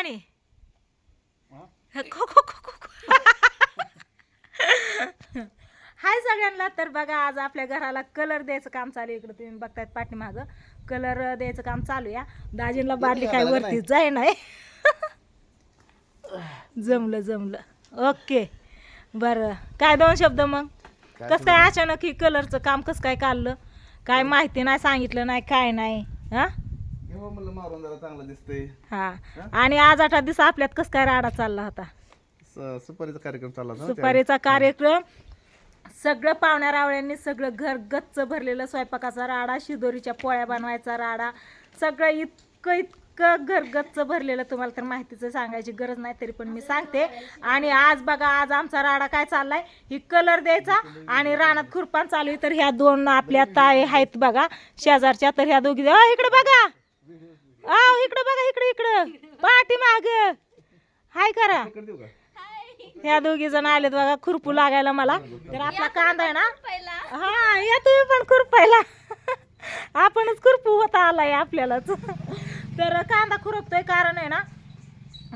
पाणी हा? खो खो खो खो खो. हाय सगळ्यांना तर बघा आज आपल्या घराला कलर द्यायचं काम चालू आहे. इकडे तुम्ही बघतायत पाठीमागं. कलर द्यायचं काम चालू या दाजींला बादली काय वरती जाय नाही. जमलं जमलं. ओके बरं. काय दोन शब्द मग? कसं काय अचानक ही कलरचं काम कसं काय काढलं? काय माहिती नाही सांगितलं नाही काय नाही हा? हो म्हणलं मारून जरा चांगलं दिसतंय. हा. आणि आज आठ दिवस आपल्यात कसं काय राडा चालला होता? स- सुपारीचा कार्यक्रम चालला होता ना सुपारीचा कार्यक्रम. सगळं पाहुण्या रावळ्यांनी सगळं घर गच्च भरलेलं स्वयंपाकाचा राडा शिदोरीच्या पोळ्या बनवायचा राडा. सगळं इतकं इतकं घर गच्च भरलेलं तुम्हाला तर माहितीचं सांगायची गरज नाही तरी पण मी सांगते. आणि आज बघा आज आमचा राडा काय चाललाय? ही कलर द्यायचा आणि रानात खुरपान चालू आहे तर ह्या दोन आपल्या ताई आहेत बघा शेजारच्या तर ह्या दोघी अ, इकडे बघा. आ इकडे बघा इकडे इकडं. पाठी माग. हाय करा. ह्या दोघी जण आलेत बघा खुरपू लागायला मला. तर आपला कांदा आहे ना? हा या तुम्ही पण खुरपायला. आपणच खुरपू होता आलाय आपल्यालाच. तर कांदा खुरपतोय कारण आहे ना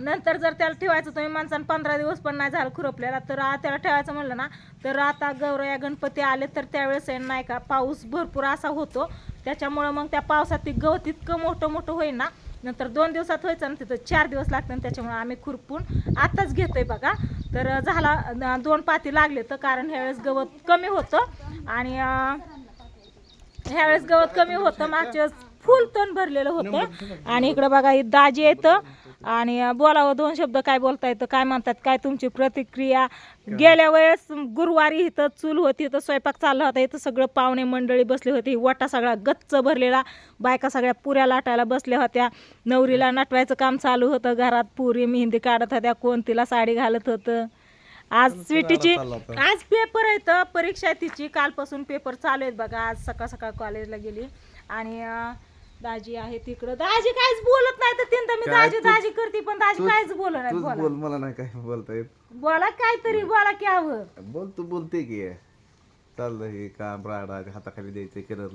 नंतर जर त्याला ठेवायचं तुम्ही माणसानं पंधरा दिवस पण नाही झालं खुरपल्याला तर त्याला ठेवायचं म्हणलं ना तर आता गौरया गणपती आले तर त्यावेळेस नाही का पाऊस भरपूर असा होतो. त्याच्यामुळं मग त्या पावसात ते गवत इतकं मोठं मोठं होईल ना नंतर दोन दिवसात व्हायचं ना तिथं चार दिवस लागतात आणि त्याच्यामुळे आम्ही खुरपून आताच घेतोय बघा. तर झाला दोन पाती लागले तर कारण ह्यावेळेस गवत कमी होतं आणि ह्यावेळेस गवत कमी होतं मागच्या वेळेस फुल तण भरलेलं होतं. आणि इकडं बघा ही दाजी येतं आणि बोलावं दोन शब्द काय बोलता येतं काय म्हणतात काय तुमची प्रतिक्रिया? गेल्या वेळेस गुरुवारी इथं चूल होती इथं स्वयंपाक चालला होता इथं सगळं पाहुणे मंडळी बसली होती वटा सगळा गच्च भरलेला बायका सगळ्या पुऱ्या लाटायला बसल्या होत्या नवरीला नटवायचं काम चालू होतं घरात पुरी मेहंदी काढत होत्या कोण तिला साडी घालत होतं. आज स्वीटीची. आज पेपर आहेत परीक्षा आहे तिची कालपासून पेपर चालू आहेत बघा आज सकाळ सकाळ कॉलेजला गेली. आणि दाजी आहे तिकडं. दाजी काहीच बोलत नाही तर तीनदा मी काय दाजी दाजी करते पण दाजी तूच- काहीच बोलत नाही. तूच बोला. बोल मला नाही काय बोलता येत. बोला काहीतरी बोला की हवं बोल तू बोलते की. चाललं हे काम राडा हाताखाली द्यायचं केलं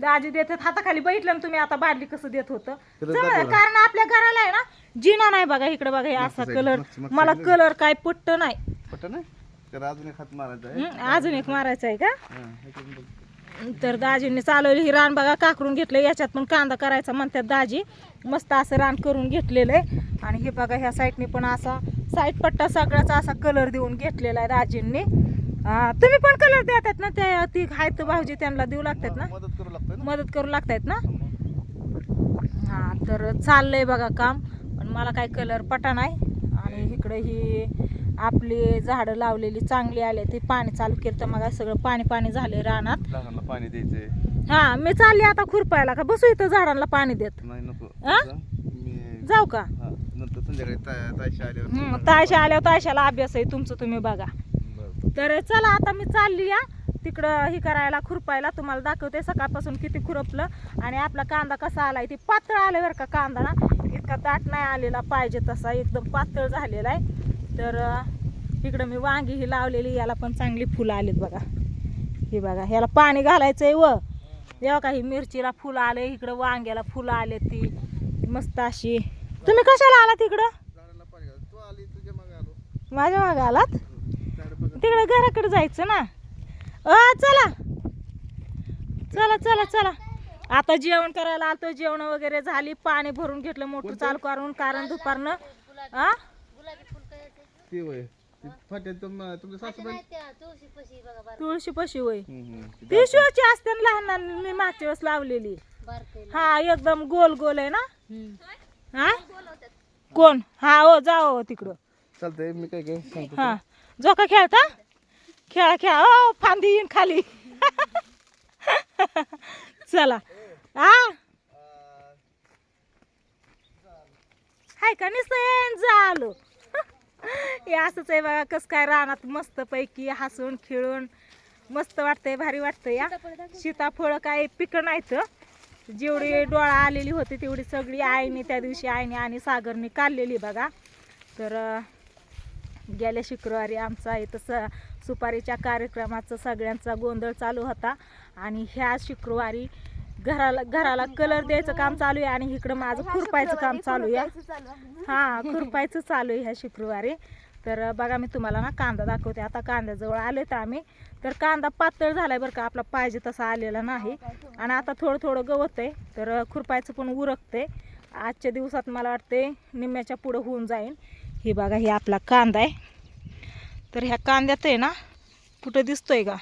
दाजी देतात हाताखाली बघितलं ना तुम्ही आता बादली कसं देत होतं. दाखवला. कारण आपल्या घराला आहे ना जिना नाही बघा इकडे बघा हे असा side, कलर मागच्या- मला कलर काय पट्ट नाही. पट ना तर अजून एक हात मारायचा आहे. हं, अजून एक मारायचा आहे का? हा, बघ. तर दाजींनी चालवली ही रान बघा काकरून घेतलं याच्यात पण कांदा करायचा म्हणतात दाजी. मस्त असं रान करून घेतलेलं आहे. आणि हे बघा ह्या साईडने पण असा साईड पट्टा सगळ्याचा असा कलर देऊन घेतलेला आहे दाजींनी. तुम्ही पण कलर देतात ना त्या ती आहेत भाऊजी त्यांना देऊ लागतात ना? मदत करू लागतोय ना? मदत करू लागतायत ना? हा तर चाललंय बघा काम पण मला काय कलर पटा नाही. आणि इकडे ही आपली झाडं लावलेली चांगली आले ते पाणी चालू केलं तर मग सगळं पाणी पाणी झाले रानात. लहानाला पाणी द्यायचंय. हा मी चालली आता खुरपायला का? बसू इथं झाडांना पाणी देत. नाही नको. हा? जा. मी जाऊ का? हा नंतर संध्याकाळी ता- तायशी आल्यावर हम्म, तायशा आल्यावर तायशाला अभ्यास आहे तुमचं तुम्ही बघा. बरं. तर चला आता मी चालली या. तिकडं ही करायला खुरपायला तुम्हाला दाखवते सकाळपासून किती खुरपलं आणि आपला कांदा कसा आलाय ती पातळ आले बरं का कांदा? ना इतका दाट नाही आलेला पाहिजे तसा एकदम पातळ झालेला आहे. तर इकडं मी वांगी ही लावलेली याला पण चांगली फुलं आलीत बघा. ही बघा ह्याला पाणी घालायचंय व. जेव्हा काही मिरचीला फुलं आले इकडं वांग्याला फुलं आले ती. मस्त अशी. तुम्ही कशाला आलात तिकडं माझ्या मागे माझ्या आलात? तिकडं घराकडे जायचं ना. अ चला. चला चला चला. आता जेवण करायला आलतो जेवण वगैरे झाली. पाणी भरून घेतलं मोठं चालू करून कारण दुपारनं आ ते वय. ते फाट्यात तुम तुमच्या सासूबाई? तुळशी पशी होय हम्म, हम्म. ती शिवाची असते ना लहान लहान मी मागच्या वेळेस लावलेली. हा एकदम गोल गोल आहे ना? हा? कोण? हा हो जा हो तिकडं. चालतंय मी काय काय सांगतो हा. झोका खेळता? खेळा खेळा. ओ फांदी येईन खाली. चला. हा? हाय का? नुसतं झालो हे असंच आहे बघा कसं काय रानात मस्त पैकी हसून खेळून मस्त वाटतंय भारी वाटतंय या. सीताफळ काय पिकं नाहीत. जेवढी डोळा आलेली होती तेवढी सगळी आईने त्या दिवशी आईने आणि सागरने काढलेली बघा. तर गेल्या शुक्रवारी आमचा इथं स सुपारीच्या कार्यक्रमाचा सगळ्यांचा गोंधळ चालू होता. आणि ह्या शुक्रवारी घराला घराला कलर द्यायचं काम चालू आहे आणि इकडं माझं खुरपायचं काम चालू आहे. हा खुरपायचं चालू आहे ह्या शुक्रवारी. तर बघा मी तुम्हाला ना कांदा दाखवते. आता कांद्याजवळ आले तर आम्ही. तर कांदा पातळ झालाय बरं का. आपला पाहिजे तसा आलेला नाही. आणि आता थोडं थोडं गवत आहे तर खुरपायचं पण उरकते आजच्या दिवसात मला वाटते निम्म्याच्या पुढं होऊन जाईल हे बघा हे आपला कांदा आहे. तर ह्या कांद्यात आहे ना कुठं दिसतोय का?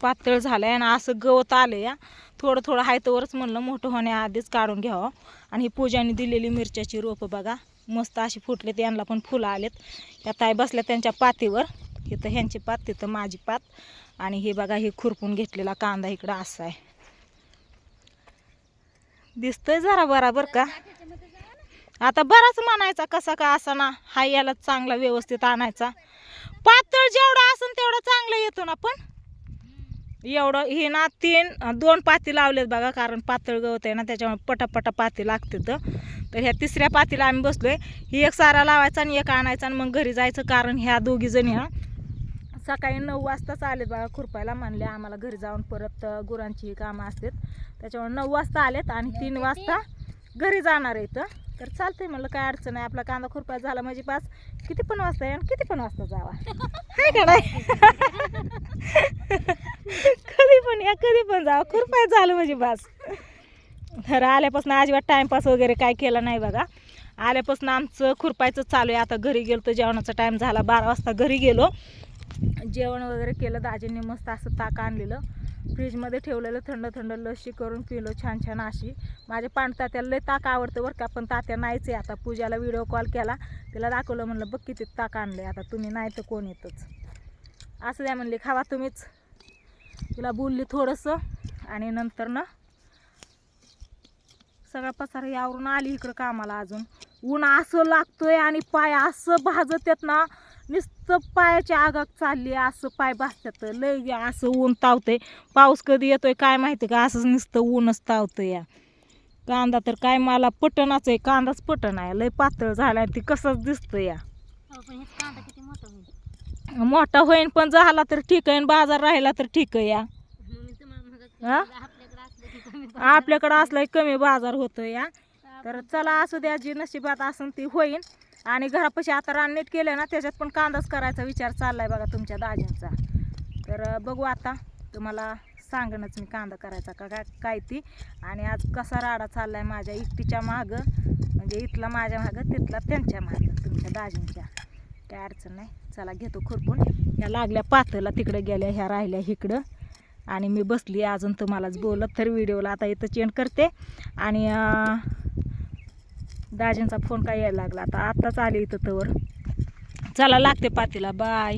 पातळ झालंय आणि असं गवत आलं या थोडं थोडं हायतवरच म्हणलं मोठं होण्याआधीच काढून घ्यावं. आणि ही पूजाने दिलेली मिरच्याची रोपं बघा मस्त अशी फुटले यांना पण फुलं आलेत. या ताई बसल्या त्यांच्या पातीवर. इथं ह्यांची पात तिथं माझी पात. आणि हे बघा हे खुरपून घेतलेला कांदा इकडं असा आहे. दिसतंय जरा बराबर का? आता बराच म्हणायचा कसा का असा ना हा याला चांगला व्यवस्थित आणायचा. पातळ जेवढा असेल तेवढा चांगला येतो ना पण? एवढं हे ना तीन दोन पाती लावलेत बघा कारण पातळ गवत आहे ना त्याच्यामुळे पटापटा पाती लागते तर तर ह्या तिसऱ्या पातीला आम्ही बसलोय. ही एक सारा लावायचा आणि एक आणायचा आणि मग घरी जायचं कारण ह्या दोघी जणी हा सकाळी नऊ वाजताच आलेत बघा खुरपायला म्हणले आम्हाला घरी जाऊन परत गुरांची कामं असतात. त्याच्यामुळे नऊ वाजता आलेत आणि तीन वाजता घरी जाणार आहेत तर चालतंय म्हणलं काय अडचण आहे आपला कांदा खुरपाय झाला म्हणजे पास. किती पण वाजता या किती पण वाजता जावा. हाय का नाही? कधी पण या कधी पण जा. खुरपाय झालं म्हणजे बस. तर आल्यापासून अजिबात टाईमपास वगैरे काय केला नाही बघा. आल्यापासून आमचं खुरपायचं चालू आहे. आता घरी गेलो तर जेवणाचा टाईम झाला. बारा वाजता घरी गेलो. जेवण वगैरे केलं. दाजींनी मस्त असं ताक आणलेलं. फ्रीजमध्ये ठेवलेलं. थंड थंड लस्सी करून पिलो. छान छान अशी. माझ्या पान तात्याला लय ताक आवडतं बरं का. पण तात्या नाहीच आहे आता. पूजाला व्हिडिओ कॉल केला. तिला दाखवलं म्हणलं बघ किती ताक आणलं आता. तुम्ही नाही तर कोण येतच. असं द्या म्हणले खावा तुम्हीच. तिला बोलली थोडंसं आणि नंतर ना सगळा पसारा यावरून आली इकडं कामाला अजून. ऊन असं लागतोय आणि पाय असं भाजत येत ना नुसतं पायाच्या आगाक चालली असं पाय भाजतात लय असं ऊन तावतंय. पाऊस कधी येतोय काय माहिती का? असंच नुसतं ऊनच तावतं या. कांदा तर काय मला पटनाच आहे कांदाच पटण आहे. लय पातळ झाला ती कसंच दिसतं या. मोठा होईन पण झाला तर ठीक आहे आणि बाजार राहिला तर ठीक आहे या. हा? आपल्याकडं असला कमी बाजार होतो या. तर चला असू द्या जी नशिबात असून ती होईन. आणि घरापाशी आता राननीट केलं ना त्याच्यात पण कांदाच करायचा विचार चाललाय बघा तुमच्या दाजींचा. तर बघू आता तुम्हाला सांगणंच मी कांदा करायचा का काय काय ती. आणि आज कसा राडा चाललाय माझ्या एकटीच्या मागं. म्हणजे इथला माझ्या मागं तिथला त्यांच्या मागं तुमच्या दाजींच्या. काय अडचण नाही. चला घेतो खुरपून. ह्या लागल्या पातळला तिकडे गेल्या ह्या राहिल्या इकडं. आणि मी बसली अजून तुम्हालाच बोलत तर व्हिडिओला आता इथं चेंड करते. आणि दाजींचा फोन काय यायला लागला? आता आत्ताच आले इथं तर चला लागते पातीला बाय